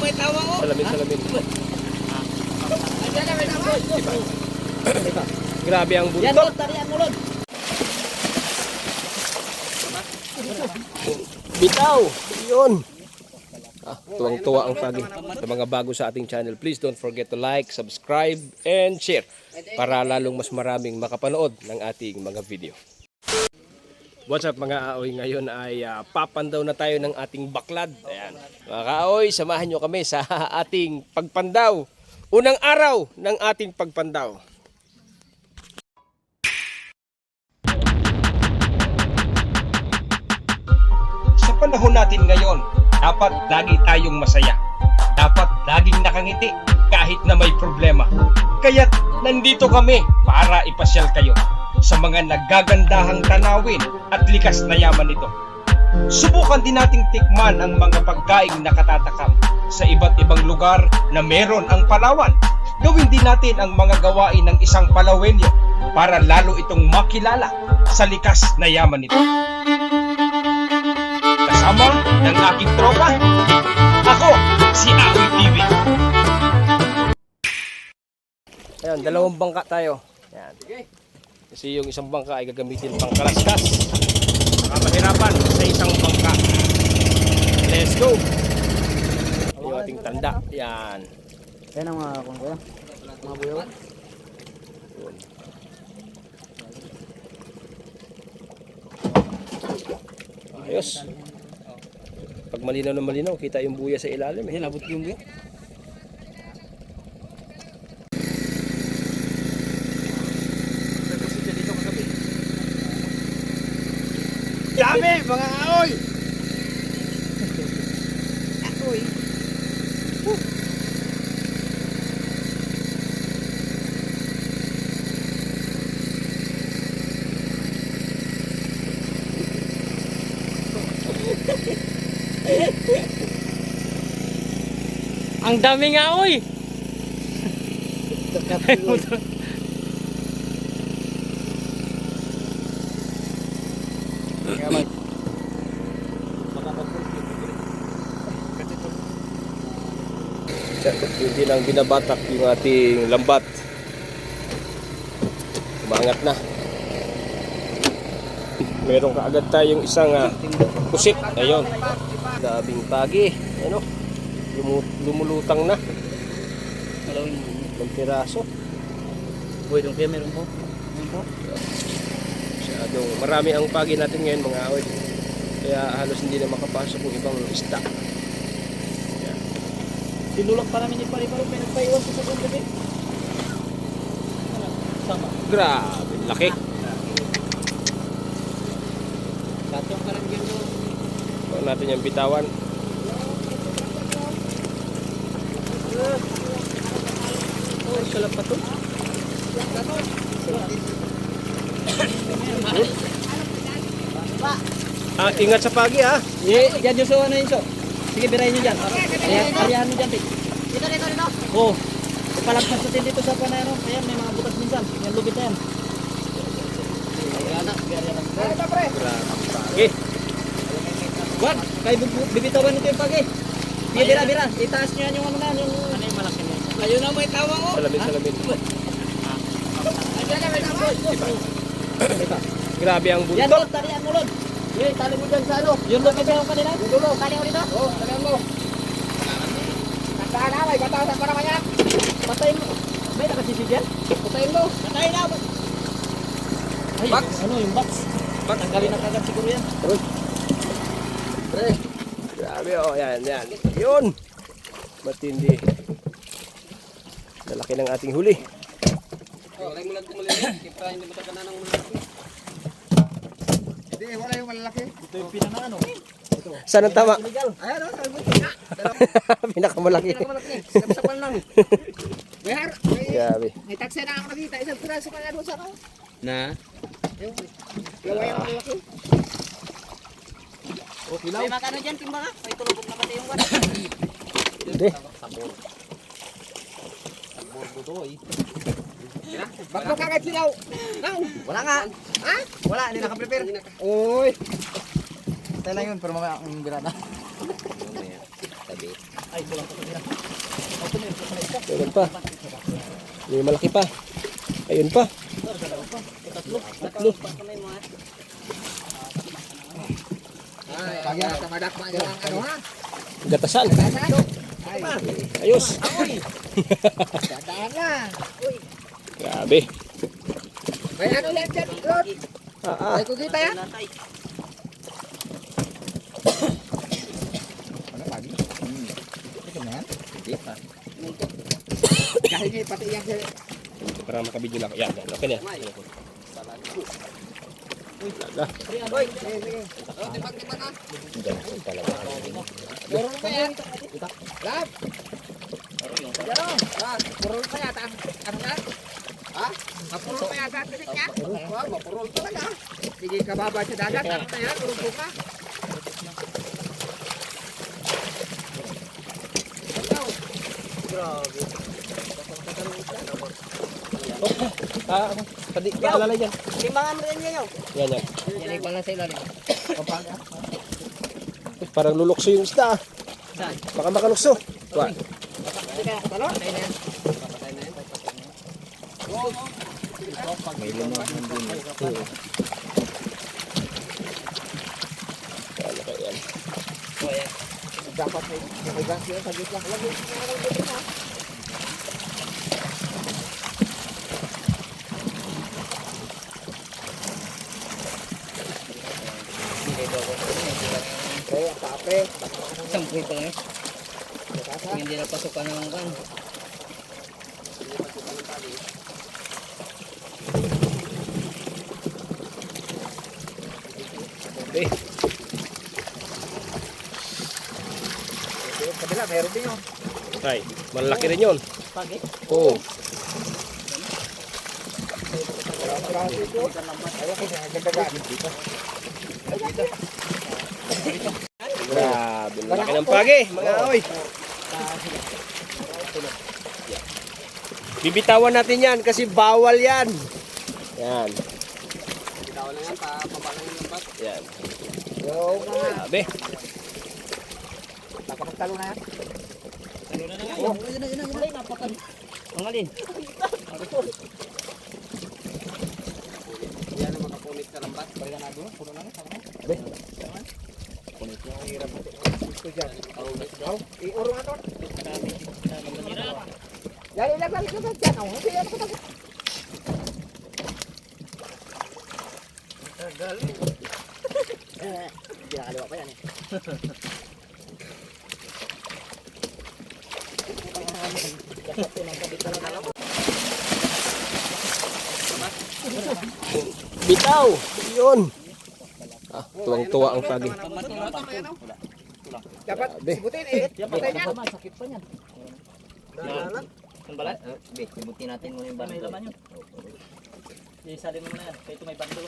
may tawang oh. Salamin, salamin. Andiyan na may tawang. Grabe ang Yan buntot. Lord, tarihan mo Lord. Bitaw! Yun! Ah, tuwang-tuwa ang pagi. Sa mga bago sa ating channel, please don't forget to like, subscribe, and share para lalong mas maraming makapanood ng ating mga video. What's up mga kaoy? Ngayon ay ah, papandaw na tayo ng ating baklad. Ayan. Mga kaoy, samahan nyo kami sa ating pagpandaw. Unang araw ng ating pagpandaw. Sa panahon natin ngayon, dapat lagi tayong masaya. Dapat laging nakangiti kahit na may problema. Kaya nandito kami para ipasyal kayo sa mga nagagandahang tanawin at likas na yaman nito. Subukan din nating tikman ang mga pagkaing nakatatakam sa iba't ibang lugar na meron ang Palawan. Gawin din natin ang mga gawain ng isang Palawenyo para lalo itong makilala sa likas na yaman nito kasama ng aking tropa. Ako, si Akoy TV. Ayan, dalawang bangka tayo. Ayan. Kasi yung isang bangka ay gagamitin pang kalaskas. Baka mahirapan sa isang bangka. Let's go! Yung ating tanda. Yan. Yan ang mga kung kuya. Mga buyaw. Ayos. Pag malinaw na malinaw, kita yung buya sa ilalim. Eh. Yan, abot yung buyaw. Dami, mga aoy! Akoy. Ang dami nga aoy! Hindi lang binabatak yung ating lambat. Umangat na. Meron kaagad tayong isang uh, pusit. Ayun. Labing pagi. Ano? Lumu- lumulutang na. Ng piraso. Buhay dong kuya, meron po. Masyadong marami ang pagi natin ngayon mga awit. Kaya halos hindi na makapasok yung ibang isda. Tinulak pa namin yung pari-pari. May nagpaiwan sa sabon gabi. Sama. Grabe, laki. Katong ka lang yun. Huwag natin yung bitawan. Oh, kalap pa to. Ah, ingat sa pagi ha. Eh, dyan yung so, ano yun so? Sige, birahin nyo dyan. Ayan, arihan nyo dyan. Dito, dito, dito. Oo. Ipalagpas natin dito sa panero. Ayan, may mga butas minsan. Yan, lubit na yan. Ayan na, ayan na. Grabe ang pagi. Wag, kay bibitawan nito yung pagi. Sige, bira, bira. Itaas nyo yan yung ano na, yung... Ano yung malaki na yun? Ayun na, may tawang oh. Salamin, salamin. Ayun na, may tawang. Grabe ang Yan, buntot. Lord, talian mo, Lord. Eh, tali mo dyan sa ano. Yung lubid na yung kanina. Yung dulo, tali mo dito. Oo, talian mo. Tandaan na, may batasan pa naman yan. Patayin mo. May nakasisi dyan? Patayin mo. Patayin na. Ay, Box. ano yung box? Box. Tanggalin na kagad siguro yan. Pre. Grabe oh, yan, yan. Yun. Matindi. Lalaki ng ating huli. Wala mo lang kumalili. Kita hindi mo na ng malaki. Hindi, wala yung malalaki. Ito yung pinaka ano. Saan ang tama? Ayan, oh, sabi mo ito. Pinakamalaki. Pinakamalaki. Sapsapan lang. May, Grabe. may taksi na ako nakita. Isang piraso pa nga doon sa ako. Na? Yung, gawa yung malaki. Okay lang. May makano dyan, timba ka? May tulubog na pati yung wala. Hindi. Ba't mo kagad silaw? Nang? Wala nga. Ha? Wala, hindi naka-prepare. Uy. Tayo lang yun, pero mamaya ang birada. Ay, Ay, kulang pa tumira. O, tumira. Tumira isa. Meron pa. May malaki pa. Ayun pa. Tatlo. Tatlo. Ay, kaya tamadak pa Dadaan. Dadaan na. Grabe. May ano lang dyan? Ah, ah. Ay, kukita yan? Latay. Ano lagi? Hmm. Ito na yan? Hindi pa. Kahit may pati yan siya. Para makabidyo na ako. Yan, yan. Okay na yan. Wala. Oy, sige, sige. Oh, timbang, timbang na. Ganun talaga. Puro na yan. Lab. Puro. Ah, puro pa yata. Ano na? Ha? Mapuro pa yata kasi niya. Wah, mapuro talaga. Dagat. Ano na yan? Puro buka. Ah, ako. Padi, paalala dyan. Timbangan mo yan yun. Yan, yan. Yan ay pala sa ilalim. Papaga. Eh, Parang lulukso yung isda. ah. Baka makalukso. Tuwa. May lumang din. Ano kaya yan? Dapat may may gas yun sa gitna. Alam mo, ha. Pre, ang papre. Isang buhay pa ngayon. Hindi na pasukan ng kan. Eh, Sa kabila, meron din yun. ay, malaki rin yun. Pagi. Oo. Grabe, malaki ng pagi, mga oy. Bibitawan natin yan kasi bawal yan. Yan. Bitaw na yan, pababa na yung lambat. Yan. Yo, mga. Grabe. Nakapagtalo na yan. Ano na nga? Oh, yun na, yun na, yun na. Napakan. Ang alin? Yan ang makapunit sa lambat. Bariga na doon, puno na nga. Be. Punit Dali lang, dali lang. Dyan, oh. Hindi yan ako Hindi nakaliwa pa yan eh. Bitaw. Yun. Ah, tuwang-tuwa ang pagi. Dapat sibutin eh. Patay niyan. Sakit pa niyan. Ang balat? Be, sibutin natin muna yung bandol. May laman yun. Isalin mo na yan. Kaya ito may bandol.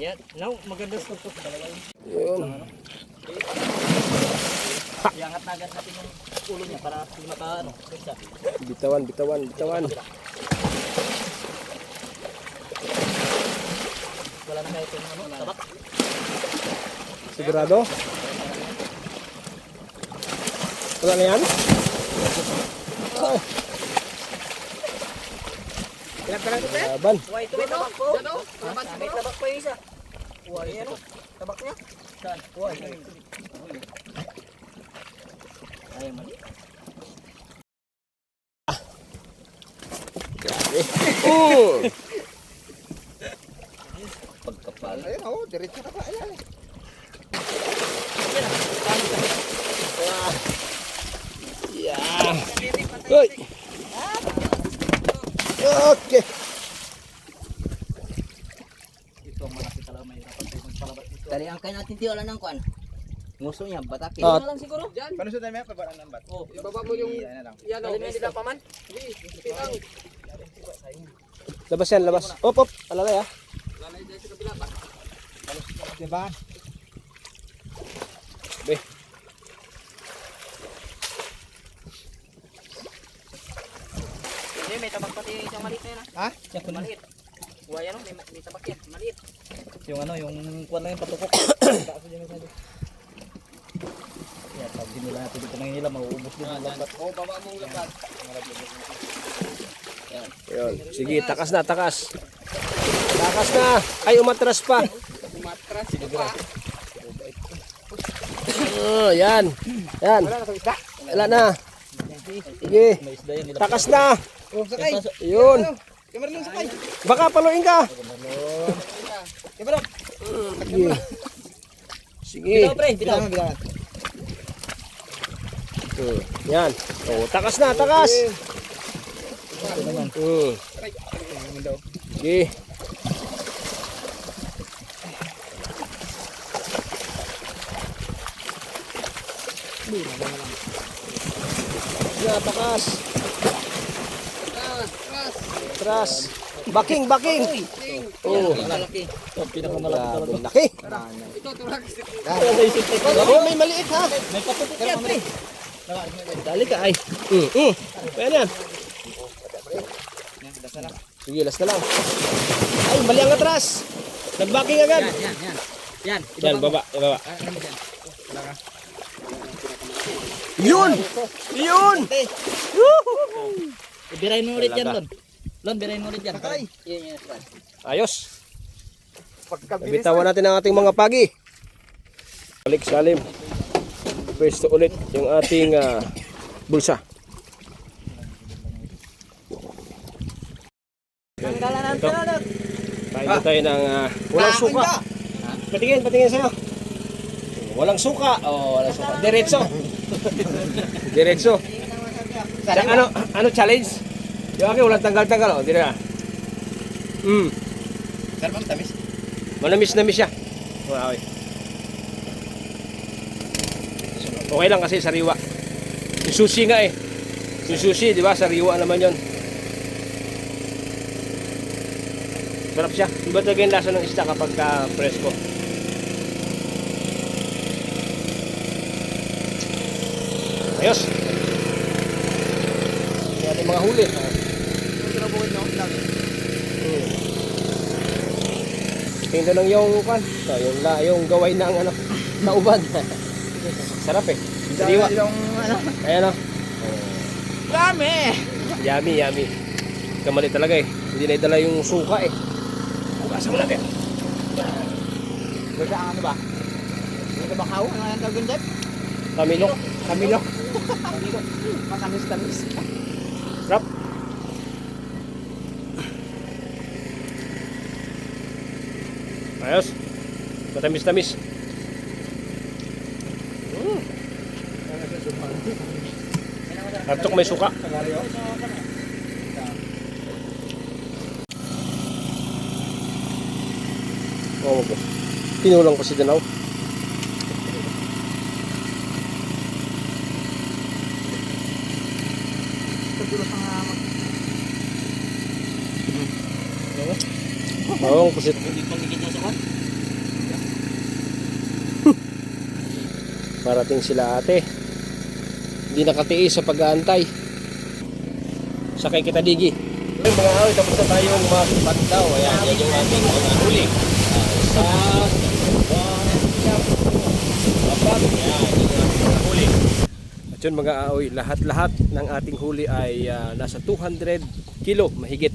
Yan. Now, maganda sa ito. Talaga yun. Iangat na agad natin yung ulo niya para maka ano. Bitawan, bitawan, bitawan. Wala na kayo ano. Tabak. Sigurado? Wala na yan? Ay, Ilan pala ito, eh? laban. Uy, ito may tabak po. May tabak po yung isa. Uy, ano? Tabak niya? Saan? Uy. Ay, mali. Grabe. Pagkapal. Ayun, oh, diretso na pa. Ayan. Yeah. Uy. Okay. Ito ang malaki talaga may hirapan tayo magpalabat ito. Dali ang kain natin tiwala ng kuan. Nguso niya, batake. Ah. Ito na lang siguro. Paano sa tayo, pababa ng lambat? Oh, Ibaba mo yung... Yan, oh. Dali pa man. Labas yan, labas. Op, op. Alalay ah. Diba? Be. Hindi, may tabak pati isang maliit na yan Ha? Yung maliit. Buhay ano, may, may tabak yan, maliit. Yung ano, yung kuwan na yung patukok. Taas din masyado. Yan. Pag hinila natin dito ngayon nila, mauubos din ang lambat. Oo, baba mong lapat. Ayun. Sige, takas na, takas. Takas na. Ay, umatras pa. Matras pa. Oh, yan. Yan. Wala na. Sige. Takas na. Oh, sakay. Yun. Kamera lang sakay. Baka paluin ka. Sige. Sige. Bitaw pre, bitaw. Hmm. Yan. Oh, takas na, takas. Hmm. Sige. Ya, takas. Tras. Baking, baking. Oh, Malaki. Oh, pinakamalaki talaga. laki. Ito, tulak. Oh, may maliit ha. May paputik yan pre. Dali ka ay. Mm, mm. Ayan yan. Sige, last na lang. Ay, mali ang atras. Nag-backing agad. Yan, yan, yan. Yan, Yan, baba, baba. Yun! Yun! Ibirahin mo ulit yan. Lon. Lon, birahin mo ulit yan. Ayos. Bitawan natin ang ating mga pagi. Balik salim. Pwesto ulit yung ating ah, bulsa. Ito. Kain na tayo ng ah, walang suka. Patingin, patingin sa'yo. Walang suka. Oh, walang suka. Diretso. Diretso. Sa, ano, ano challenge? Yung akin walang tanggal-tanggal. Oh, di na. Mm. Sir, ma'am, tamis. Manamis-namis siya. Okay. Okay lang kasi sariwa. Yung sushi nga eh. Yung sushi, di ba? Sariwa naman yon. Sarap siya. Iba talaga yung lasa ng isda kapag ka Ayos. Yung ating mga huli. Hmm. Tingnan lang yung kan, so, yung la, yung gaway ng ano, nauban. Sarap eh. Sariwa. Yung ano. Ayan o. Dami! Yummy, yummy. Kamali talaga eh. Hindi na idala yung suka eh. Bukasan mo natin. Basta ang ano ba? Ito ba kaw? Ano yung tawagin dyan? Kamilo. Kamilo. Kamilo. Matamis-tamis. Sarap. Ayos. Matamis-tamis. Mm. Artok may suka. Oo po. Pinulang pa si Danaw. Sa kan. Parating sila ate. Hindi nakatiis sa pag-aantay. Sakay kita digi. Yung mga awit, tapos na tayong masipat daw. Ayan, yan yung ating mga huli. Ah, Isa, apat, yan, yung ating mga huli. At yun mga aoy, lahat-lahat ng ating huli ay ah, nasa 200 kilo mahigit.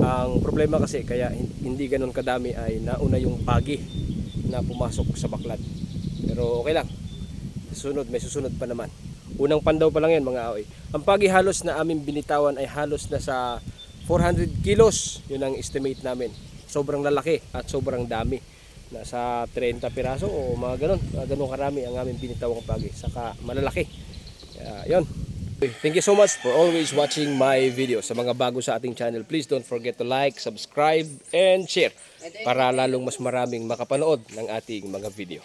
Ang problema kasi kaya hindi ganun kadami ay nauna yung pagi na pumasok sa baklad. Pero okay lang. Susunod, may susunod pa naman. Unang pandaw pa lang yan mga aoy. Ang pagi halos na aming binitawan ay halos na sa 400 kilos. Yun ang estimate namin. Sobrang lalaki at sobrang dami. Nasa 30 piraso o mga ganun. Mga ganun karami ang aming binitawang pagi. Saka malalaki. Kaya yun. Thank you so much for always watching my video. Sa mga bago sa ating channel, please don't forget to like, subscribe, and share para lalong mas maraming makapanood ng ating mga video.